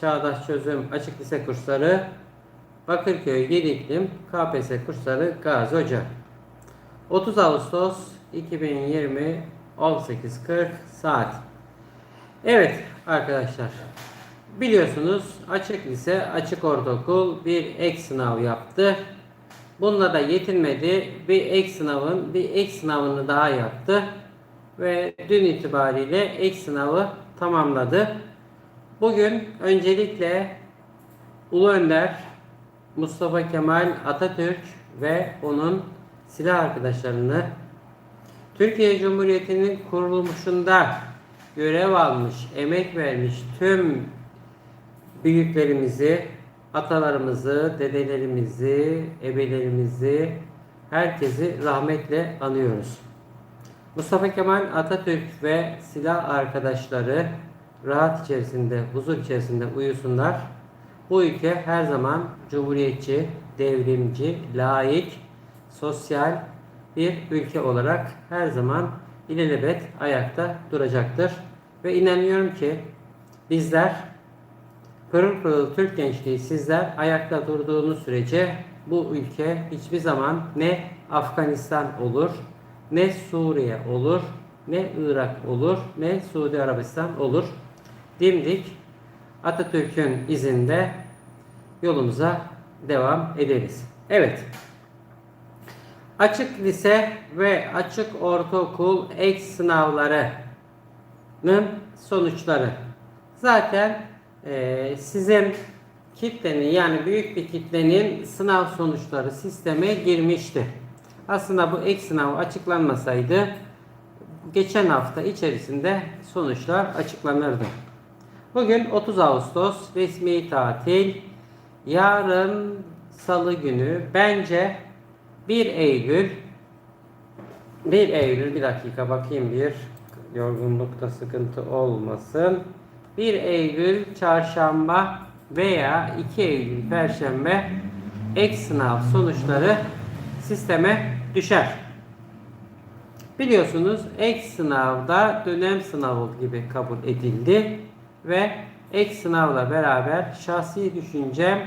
Çağdaş Çözüm Açık Lise Kursları Bakırköy Yedi İklim KPSS Kursları Gazi Hoca 30 Ağustos 2020 18.40 saat Evet arkadaşlar biliyorsunuz açık lise açık ortaokul bir ek sınav yaptı. Bununla da yetinmedi. Bir ek sınavın bir ek sınavını daha yaptı. Ve dün itibariyle ek sınavı tamamladı. Bugün öncelikle Ulu Önder Mustafa Kemal Atatürk ve onun silah arkadaşlarını Türkiye Cumhuriyeti'nin kuruluşunda görev almış, emek vermiş tüm büyüklerimizi, atalarımızı, dedelerimizi, ebelerimizi, herkesi rahmetle anıyoruz. Mustafa Kemal Atatürk ve silah arkadaşları rahat içerisinde, huzur içerisinde uyusunlar. Bu ülke her zaman cumhuriyetçi, devrimci, laik, sosyal bir ülke olarak her zaman ilelebet ayakta duracaktır. Ve inanıyorum ki bizler pırıl pırıl Türk gençliği sizler ayakta durduğunuz sürece bu ülke hiçbir zaman ne Afganistan olur, ne Suriye olur, ne Irak olur, ne Suudi Arabistan olur. Dimdik Atatürk'ün izinde yolumuza devam ederiz. Evet. Açık lise ve açık ortaokul ek sınavlarının sonuçları. Zaten e, sizin kitlenin yani büyük bir kitlenin sınav sonuçları sisteme girmişti. Aslında bu ek sınav açıklanmasaydı geçen hafta içerisinde sonuçlar açıklanırdı. Bugün 30 Ağustos resmi tatil. Yarın salı günü bence 1 Eylül 1 Eylül bir dakika bakayım bir yorgunlukta sıkıntı olmasın. 1 Eylül çarşamba veya 2 Eylül perşembe ek sınav sonuçları sisteme düşer. Biliyorsunuz ek sınavda dönem sınavı gibi kabul edildi ve ek sınavla beraber şahsi düşüncem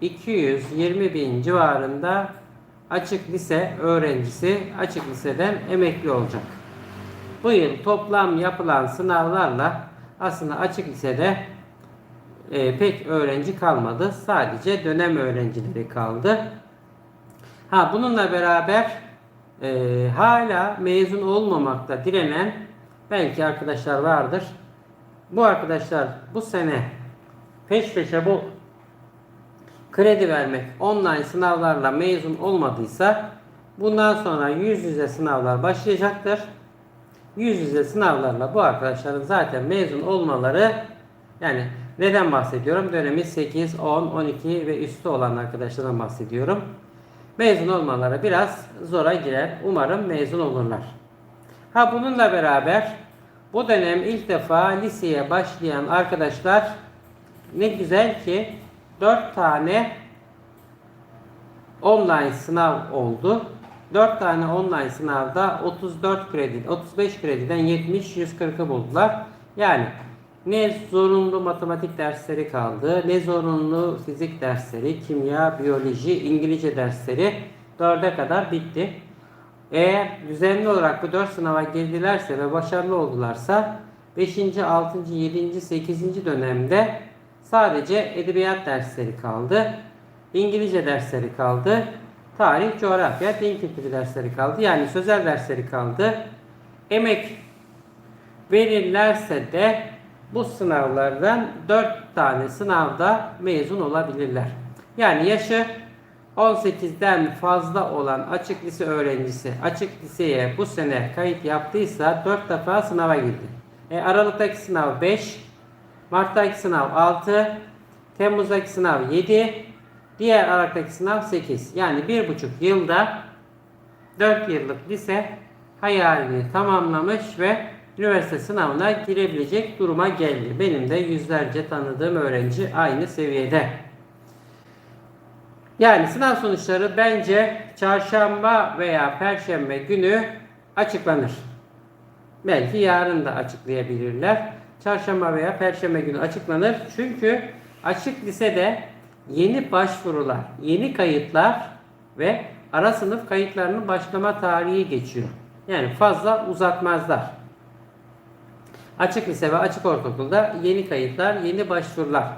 220 bin civarında açık lise öğrencisi açık liseden emekli olacak. Bu yıl toplam yapılan sınavlarla aslında açık lisede e, pek öğrenci kalmadı. Sadece dönem öğrencileri kaldı. Ha bununla beraber e, hala mezun olmamakta direnen belki arkadaşlar vardır. Bu arkadaşlar bu sene peş peşe bu kredi vermek online sınavlarla mezun olmadıysa bundan sonra yüz yüze sınavlar başlayacaktır. Yüz yüze sınavlarla bu arkadaşların zaten mezun olmaları yani neden bahsediyorum? Dönemi 8, 10, 12 ve üstü olan arkadaşlardan bahsediyorum. Mezun olmaları biraz zora girer. Umarım mezun olurlar. Ha bununla beraber bu dönem ilk defa liseye başlayan arkadaşlar ne güzel ki 4 tane online sınav oldu. 4 tane online sınavda 34 kredi, 35 krediden 70 140'ı buldular. Yani ne zorunlu matematik dersleri kaldı, ne zorunlu fizik dersleri, kimya, biyoloji, İngilizce dersleri 4'e kadar bitti. Eğer düzenli olarak bu 4 sınava girdilerse ve başarılı oldularsa 5. 6. 7. 8. dönemde sadece edebiyat dersleri kaldı. İngilizce dersleri kaldı. Tarih, coğrafya, din kültürü dersleri kaldı. Yani sözel dersleri kaldı. Emek verirlerse de bu sınavlardan 4 tane sınavda mezun olabilirler. Yani yaşı 18'den fazla olan açık lise öğrencisi açık liseye bu sene kayıt yaptıysa 4 defa sınava girdi. E, Aralık'taki sınav 5, Mart'taki sınav 6, Temmuz'daki sınav 7, diğer Aralık'taki sınav 8. Yani 1,5 yılda 4 yıllık lise hayalini tamamlamış ve üniversite sınavına girebilecek duruma geldi. Benim de yüzlerce tanıdığım öğrenci aynı seviyede. Yani sınav sonuçları bence çarşamba veya perşembe günü açıklanır. Belki yarın da açıklayabilirler. Çarşamba veya perşembe günü açıklanır. Çünkü açık lisede yeni başvurular, yeni kayıtlar ve ara sınıf kayıtlarının başlama tarihi geçiyor. Yani fazla uzatmazlar. Açık lise ve açık ortaokulda yeni kayıtlar, yeni başvurular.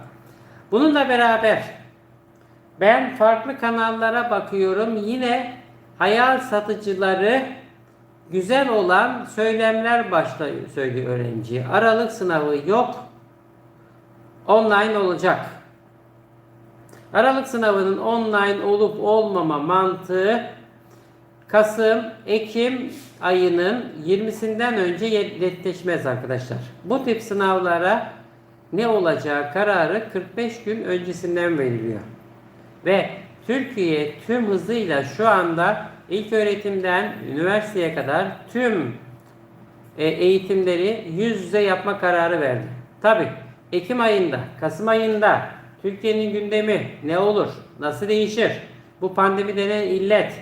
Bununla beraber ben farklı kanallara bakıyorum. Yine hayal satıcıları güzel olan söylemler başta söylüyor öğrenci. Aralık sınavı yok. Online olacak. Aralık sınavının online olup olmama mantığı Kasım, Ekim ayının 20'sinden önce netleşmez arkadaşlar. Bu tip sınavlara ne olacağı kararı 45 gün öncesinden veriliyor. Ve Türkiye tüm hızıyla şu anda ilk öğretimden üniversiteye kadar tüm e, eğitimleri yüz yüze yapma kararı verdi. Tabi Ekim ayında, Kasım ayında Türkiye'nin gündemi ne olur, nasıl değişir? Bu pandemi denen illet,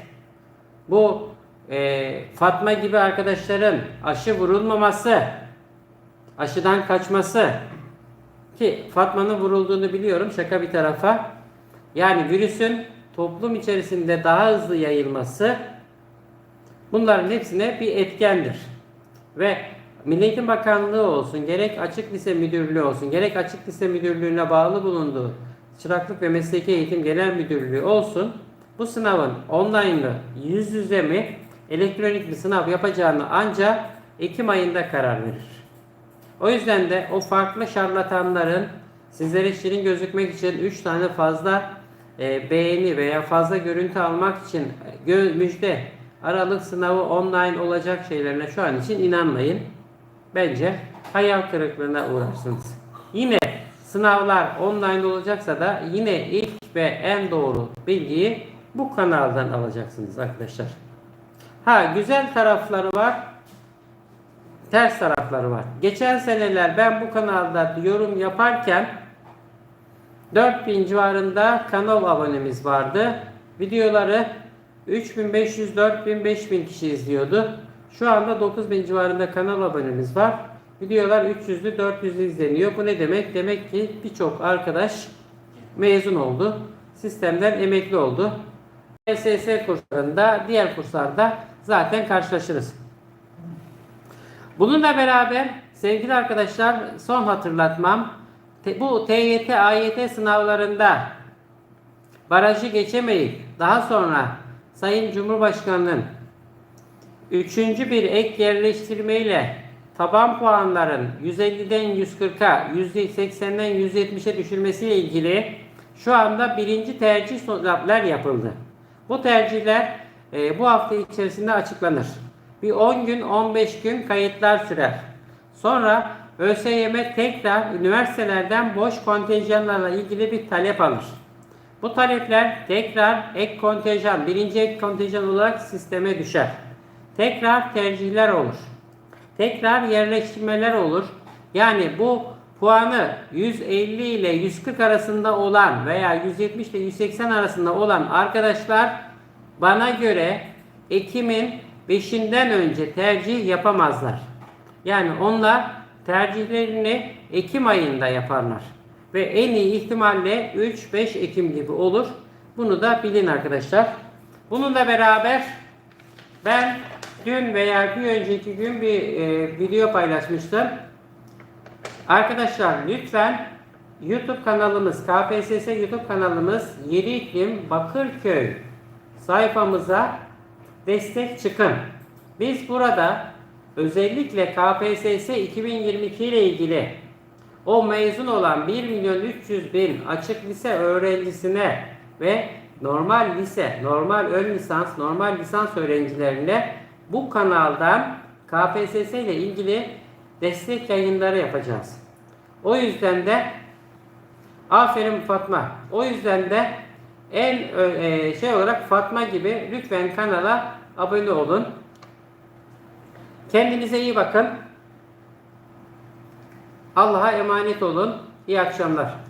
bu e, Fatma gibi arkadaşların aşı vurulmaması, aşıdan kaçması ki Fatma'nın vurulduğunu biliyorum şaka bir tarafa. Yani virüsün toplum içerisinde daha hızlı yayılması bunların hepsine bir etkendir. Ve Milli Eğitim Bakanlığı olsun, gerek Açık Lise Müdürlüğü olsun, gerek Açık Lise Müdürlüğü'ne bağlı bulunduğu Çıraklık ve Mesleki Eğitim Genel Müdürlüğü olsun, bu sınavın online'lı, yüz yüze mi, elektronik bir sınav yapacağını ancak Ekim ayında karar verir. O yüzden de o farklı şarlatanların sizlere şirin gözükmek için 3 tane fazla e, beğeni veya fazla görüntü almak için gö- müjde Aralık sınavı online olacak şeylerine şu an için inanmayın. Bence hayal kırıklığına uğrarsınız. Yine sınavlar online olacaksa da yine ilk ve en doğru bilgiyi bu kanaldan alacaksınız arkadaşlar. Ha güzel tarafları var. Ters tarafları var. Geçen seneler ben bu kanalda yorum yaparken 4000 civarında kanal abonemiz vardı. Videoları 3500, 4000, 5000 kişi izliyordu. Şu anda 9000 civarında kanal abonemiz var. Videolar 300'lü 400'lü izleniyor. Bu ne demek? Demek ki birçok arkadaş mezun oldu. Sistemden emekli oldu. SSS kurslarında, diğer kurslarda zaten karşılaşırız. Bununla beraber sevgili arkadaşlar son hatırlatmam bu TYT, AYT sınavlarında barajı geçemeyip daha sonra Sayın Cumhurbaşkanı'nın üçüncü bir ek yerleştirmeyle taban puanların 150'den 140'a, %80'den 170'e düşürmesiyle ilgili şu anda birinci tercih sonuçlar yapıldı. Bu tercihler e, bu hafta içerisinde açıklanır. Bir 10 gün 15 gün kayıtlar sürer. Sonra ÖSYM tekrar üniversitelerden boş kontenjanlarla ilgili bir talep alır. Bu talepler tekrar ek kontenjan, birinci ek kontenjan olarak sisteme düşer. Tekrar tercihler olur. Tekrar yerleştirmeler olur. Yani bu puanı 150 ile 140 arasında olan veya 170 ile 180 arasında olan arkadaşlar bana göre Ekim'in 5'inden önce tercih yapamazlar. Yani onlar tercihlerini Ekim ayında yaparlar. Ve en iyi ihtimalle 3-5 Ekim gibi olur. Bunu da bilin arkadaşlar. Bununla beraber ben dün veya bir önceki gün bir e, video paylaşmıştım. Arkadaşlar lütfen YouTube kanalımız KPSS YouTube kanalımız Yedi İklim Bakırköy sayfamıza destek çıkın. Biz burada özellikle KPSS 2022 ile ilgili o mezun olan 1 milyon 300 bin açık lise öğrencisine ve normal lise, normal ön lisans, normal lisans öğrencilerine bu kanaldan KPSS ile ilgili destek yayınları yapacağız. O yüzden de aferin Fatma. O yüzden de en e, şey olarak Fatma gibi lütfen kanala abone olun. Kendinize iyi bakın. Allah'a emanet olun. İyi akşamlar.